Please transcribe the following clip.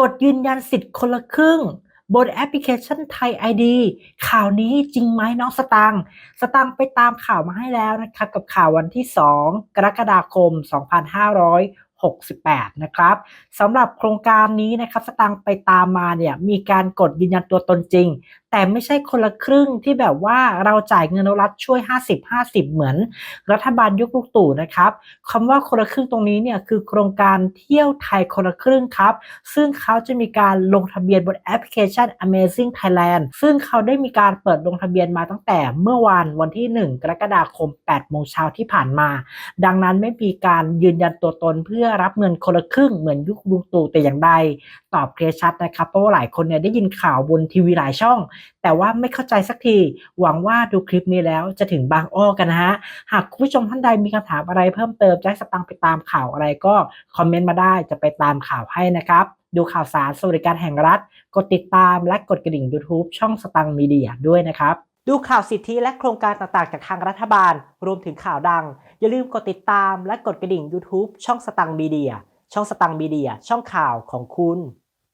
กดยืนยันสิทธิ์คนละครึ่ง บนแอปพลิเคชันไทย ID ข่าวนี้จริงไหมน้องสตังค์สตังค์ไปตามข่าวมาให้แล้วนะครับกับข่าววันที่ 2 กรกฎาคม 2568 นะครับสำหรับโครงการนี้นะครับ สตังค์ไปตามมาเนี่ยมีการกดยืนยันตัวตนจริงแต่ไม่ใช่คนละครึ่งที่แบบว่าเราจ่ายเงินรัฐช่วย 50-50 เหมือน รัฐบาลยุคลูกตู่นะครับคำว่าคนละครึ่งตรงนี้เนี่ยคือโครงการเที่ยวไทยคนละครึ่งครับ ซึ่งเขาจะมีการลงทะเบียนบนแอปพลิเคชัน Amazing Thailand ซึ่งเขาได้มีการเปิดลงทะเบียนมาตั้งแต่เมื่อวานวันที่ 1 กรกฎาคม 8 โมงเช้าที่ผ่านมา ดังนั้นไม่มีการยืนยันตัวตนเพื่อรับเงินคนละครึ่งเหมือนยุคลุงตู่แต่อย่างใดตอบเคลียร์ชัดนะครับ เพราะว่าหลายคนเนี่ยได้ยินข่าวบนทีวีหลายช่อง แต่ว่าไม่เข้าใจสักที หวังว่าดูคลิปนี้แล้วจะถึงบางอ้อกันนะฮะ หากคุณผู้ชมท่านใดมีคำถามอะไรเพิ่มเติมจะให้สตังไปตามข่าวอะไรก็คอมเมนต์มาได้จะไปตามข่าวให้นะครับ ดูข่าวสารสวัสดิการแห่งรัฐ กดติดตามและกดกระดิ่ง YouTube ช่องสตังมีเดียด้วยนะครับดูข่าวสิทธิและโครงการต่างๆ จากทางรัฐบาล รวมถึงข่าวดัง อย่าลืมกดติดตามและกดกระดิ่ง YouTube ช่องสตังมีเดีย ช่องสตังมีเดีย ช่องข่าวของคุณ